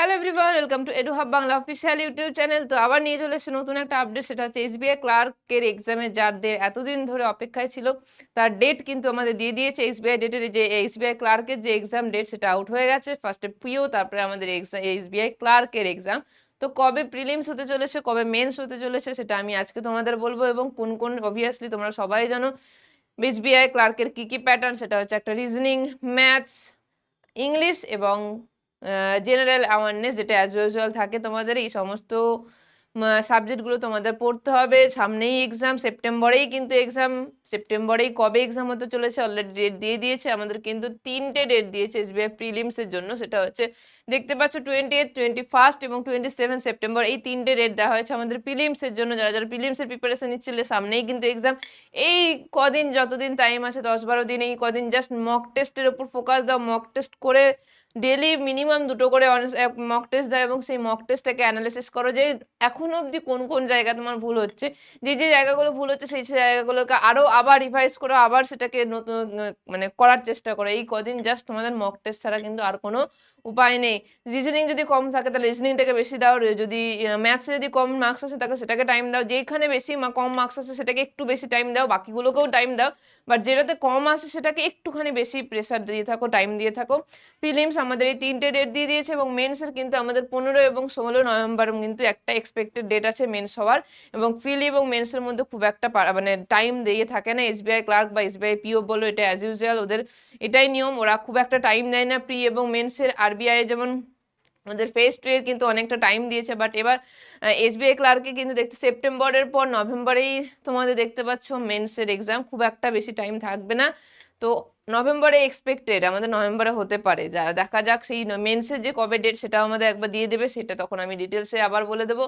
Hello everyone welcome to edu hub Bangla official YouTube channel তো আবার নিয়ে চলে এসেছে নতুন একটা আপডেট সেটা হচ্ছে এসবিআই ক্লার্কের এক্সামে যাদের এতদিন ধরে অপেক্ষায় ছিল, তার ডেট কিন্তু আমাদের দিয়ে দিয়েছে। এসবিআই ডেটের যে এসবিআই ক্লার্কের যে এক্সাম ডেট সেটা আউট হয়ে গেছে। ফার্স্টে পিও তারপরে আমাদের এক্সাম এসবিআই ক্লার্কের এক্সাম তো কবে প্রিলিমস হতে চলেছে, কবে মেন্স হতে চলেছে, সেটা আমি আজকে তোমাদের বলব এবং কোন কোন অবভিয়াসলি তোমরা সবাই জানো। এসবিআই ক্লার্কের কী কী প্যাটার্ন সেটা হচ্ছে একটা রিজনিং ম্যাথস ইংলিশ এবং জেনারেল অ্যাওয়ারনেস যেটা অ্যাজ ইউজুয়াল থাকে তোমাদের এই সমস্ত সাবজেক্টগুলো তোমাদের পড়তে হবে। সামনেই এক্সাম সেপ্টেম্বরেই কিন্তু এক্সাম সেপ্টেম্বরেই কবে এক্সাম হতে চলেছে অলরেডি ডেট দিয়ে দিয়েছে। আমাদের কিন্তু তিনটে ডেট দিয়েছে এসবিআই প্রিলিমসের জন্য, সেটা হচ্ছে, দেখতে পাচ্ছ টোয়েন্টি এইট টোয়েন্টি ফার্স্ট এবং টোয়েন্টি সেভেন সেপ্টেম্বর, এই তিনটে ডেট দেওয়া হয়েছে আমাদের প্রিলিমসের জন্য। যারা যারা প্রিলিমসের প্রিপারেশন নিচ্ছিলে সামনেই কিন্তু এক্সাম এই কদিন যতদিন টাইম আছে দশ বারো দিন, এই কদিন জাস্ট মক টেস্টের ওপর ফোকাস দাও মক টেস্ট করে ডেলি মিনিমাম দুটো করে মক টেস্ট দাও এবং সেই মক টেস্টটাকে অ্যানালিসিস করো যে এখনও অবধি কোন কোন জায়গা তোমার ভুল হচ্ছে। যে যে জায়গাগুলো ভুল হচ্ছে সেই জায়গাগুলোকে আরও আবার রিভাইজ করো, আবার সেটাকে নতুন মানে করার চেষ্টা করো। এই কদিন জাস্ট তোমাদের মক টেস্ট ছাড়া কিন্তু আর কোনো উপায় নেই। রিজনিং যদি কম থাকে তাহলে রিজনিংটাকে বেশি দাও। যদি ম্যাথসে যদি কম মার্কস আসে তাকে সেটাকে টাইম দাও। যেখানে বেশি কম মার্কস আসে সেটাকে একটু বেশি টাইম দাও। বাকিগুলোকেও টাইম দাও। বাট যেটাতে কম আসে সেটাকে একটুখানি বেশি প্রেশার দিয়ে থাকো টাইম দিয়ে থাকো। প্রিলিমস আমাদের এই তিনটে ডেট দিয়ে দিয়েছে এবং মেন্সের কিন্তু আমাদের পনেরো এবং ষোলো নভেম্বর কিন্তু একটা এক্সপেক্টেড ডেট আছে মেন্স হওয়ার এবং প্রিলি এবং মেন্সের মধ্যে খুব একটা মানে টাইম দিয়ে থাকে না। এসবিআই ক্লার্ক বা এসবিআই পিও বলো, এটা অ্যাজ ইউজুয়াল ওদের এটাই নিয়ম। ওরা খুব একটা টাইম দেয় না প্রি এবং মেন্সের আরবিআই যেমন ওদের ফেস টু এর কিন্তু অনেকটা টাইম দিয়েছে বাট এবার এসবিআই ক্লার্কে কিন্তু দেখতে সেপ্টেম্বরের পর নভেম্বরেই তোমাদের দেখতে পাচ্ছ মেন্সের এক্সাম খুব একটা বেশি টাইম থাকবে না। তো নভেম্বরে এক্সপেক্টেড আমাদের নভেম্বরে হতে পারে। যারা দেখা যাক সেই মেন্সের যে কবে ডেট সেটাও আমাদের একবার দিয়ে দেবে, সেটা তখন আমি ডিটেলসে আবার বলে দেবো।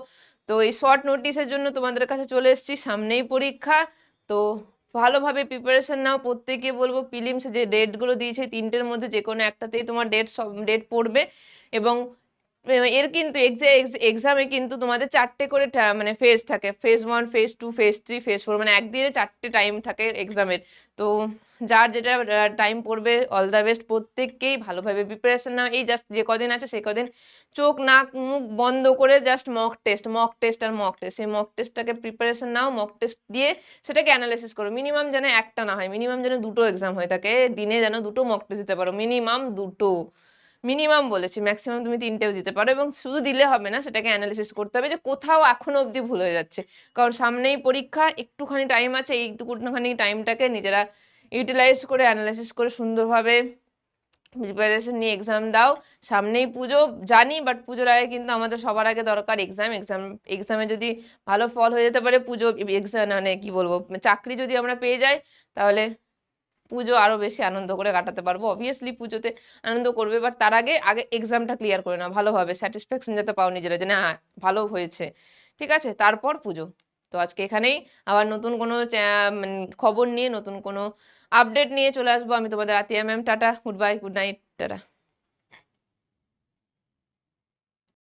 তো এই শর্ট নোটিসের জন্য তোমাদের কাছে চলে এসেছি, সামনেই পরীক্ষা। তো ভালোভাবে প্রিপারেশন নাও প্রত্যেকে বলব প্রিলিমস যে ডেটগুলো দিয়েছে, তিনটের মধ্যে যে কোনো একটাতেই তোমার ডেট সব ডেট পড়বে। এবং এর কিন্তু এক্সামে কিন্তু তোমাদের চারটে করে মানে ফেজ থাকে। Phase one phase two phase three phase four মানে একদিনে চারটে টাইম থাকে এক্সামের তো যার যেটা টাইম পড়বে অল দ্য বেস্ট প্রত্যেককেই ভালোভাবে প্রিপারেশন নাও। এই জাস্ট যে কদিন আছে সেই কদিন চোখ, নাক, মুখ বন্ধ করে just mock test mock test আর মক টেস্ট সেই মক টেস্টটাকে প্রিপারেশন নাও মক টেস্ট দিয়ে সেটাকে অ্যানালাইসিস করো। মিনিমাম যেন একটা না হয় মিনিমাম যেন দুটো এক্সাম হয়ে থাকে। দিনে যেন দুটো মক টেস্ট দিতে পারো। মিনিমাম দুটো। মিনিমাম বলেছি, ম্যাক্সিমাম তুমি তিনটেও দিতে পারো এবং শুধু দিলে হবে না, সেটাকে অ্যানালিসিস করতে হবে যে কোথাও এখনও অবধি ভুল হয়ে যাচ্ছে। কারণ সামনেই পরীক্ষা, একটুখানি টাইম আছে, এই এইটুকুখানি টাইমটাকে নিজেরা ইউটিলাইজ করে অ্যানালাইসিস করে সুন্দরভাবে প্রিপারেশন নিয়ে এক্সাম দাও। সামনেই পুজো, জানি বাট পুজোর আগে কিন্তু আমাদের সবার আগে দরকার এক্সাম এক্সাম এক্সামে যদি ভালো ফল হয়ে যেতে পারে, পুজো এক্সাম মানে কি বলব, চাকরি যদি আমরা পেয়ে যাই, তাহলে পুজো আরও বেশি আনন্দ করে কাটাতে পারব। অবভিয়াসলি পুজোতে আনন্দ করবে বাট তার আগে আগে এক্সামটা ক্লিয়ার করে না ভালোভাবে স্যাটিসফ্যাকশন যাতে পাও নিজেরা যে, না, ভালো হয়েছে। ঠিক আছে? তারপর পুজো। তো আজকে এখানেই। আবার নতুন কোনো খবর নিয়ে, নতুন কোনো আপডেট নিয়ে চলে আসব। আমি তোমাদের Atiya ma'am tata good bye good night tata.